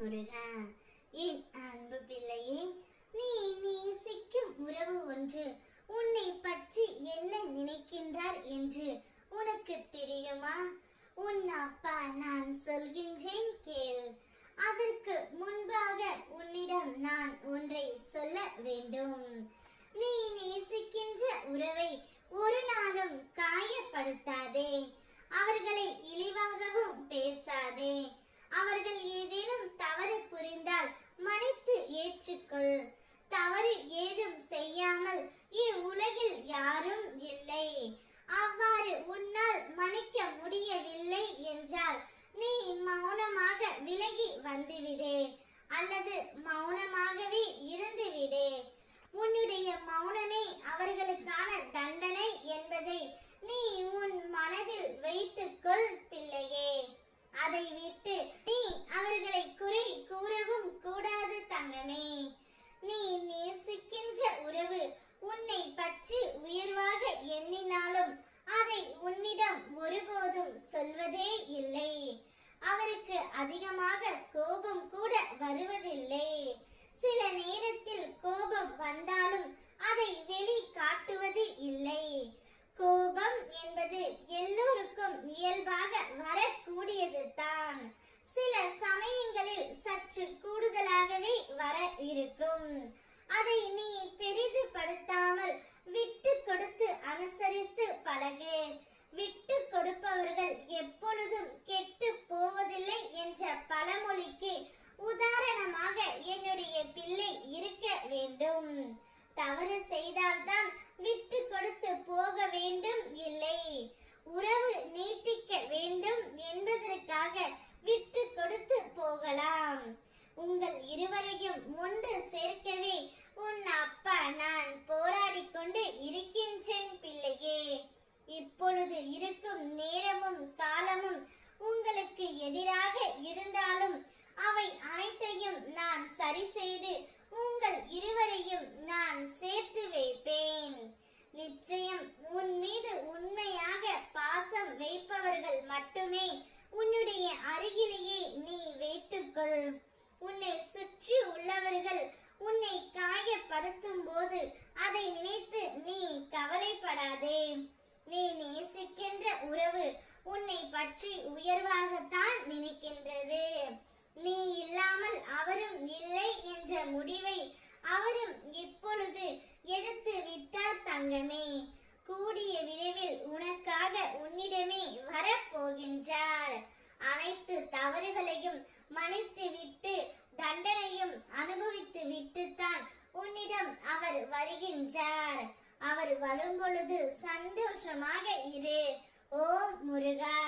முருகா என் அன்பு பிள்ளையே நீ நேசிக்கும் உறவு ஒன்று. உன்னை பற்றி என்ன நினைக்கின்றார் என்று உனக்கு தெரியுமா? உன் அப்பா நான் சொல்கின்றேன் கேள். அதற்கு முன்பாக உன்னிடம் நான் ஒன்றை சொல்ல வேண்டும். நீ நேசிக்கின்ற உறவை ஒரு நாளும் காயப்படுத்தாதே. அவர்களை இழிவாகவும் பேசாதே. அவர்கள் ஏதேனும் முடியவில்லை என்றால் நீ மௌனமாக விலகி வந்துவிடு அல்லது மௌனமாகவே இருந்துவிடு. உன்னுடைய மௌனமே அவர்களுக்கான தண்டனை என்பதை நீ உன் மனதில் வைத்துக்கொள் பிள்ளையே. அதை விட்டு நீ அவர்களை குறை கூறவும் கூடாது தங்கமே நீ நேசிக்கின்ற உறவு உன்னை பற்றி உயர்வாக எண்ணினாலும் அதை உன்னிடம் ஒருபோதும் வருவதே இல்லை. அவருக்கு அதிகமாக கோபம் கூட வருவதில்லை. சில நேரத்தில் கோபம் வந்தாலும் அதை வெளி காட்டுவது இல்லை. கோபம் என்பது எல்லோருக்கும் இயல்பாக வரக்கூடியது தான். சில சமயங்களில் சற்று கூடுதலாகவே வர இருக்கும். அதை நீ பெரிதுபடுத்தாமல் விட்டு கொடுத்து அனுசரித்து பழகு வேண்டும். தவறு செய்தால்தான் விட்டு கொடுத்து போக வேண்டும். இல்லை. உறவு நீட்டிக்க வேண்டும் என்பதற்காக விட்டு கொடுத்து போகலாம். உங்கள் இருவரையும் ஒன்று சேர்க்கவே உன் அப்பா நான் போராடி கொண்டு இருக்கின்றேன் பிள்ளையே. இப்பொழுது இருக்கும் நேரமும் காலமும் உங்களுக்கு எதிராக இருந்தாலும் அவை அனைத்தையும் நான் சரி செய்து உங்கள் இருவரையும் நான் சேர்த்து வைப்பேன் நிச்சயம் உன் மீது உண்மையாக பாசம் வைப்பவர்கள் மட்டுமே உன்னுடைய அருகிலேயே நீ வைத்துக்கொள் உன்னை சுற்றி உள்ளவர்கள் உன்னை காயப்படுத்தும் போது அதை நினைத்து நீ கவலைப்படாதே. நீ நேசிக்கின்ற உறவு உன்னை பற்றி உயர்வாகத்தான் நினைக்கின்றது. நீ இல்லாமல் அவரும் இல்லை என்ற முடிவை அவரும் இப்பொழுது எடுத்து விட்டார் தங்கமே. கூடிய விரைவில் உனக்காக உன்னிடமே வரப்போகின்றார். அனைத்து தவறுகளையும் மன்னித்து விட்டு தண்டனையும் அனுபவித்து விட்டுத்தான் உன்னிடம் அவர் வருகின்றார் அவர் வரும்பொழுது சந்தோஷமாக இரு. ஓம் முருகா.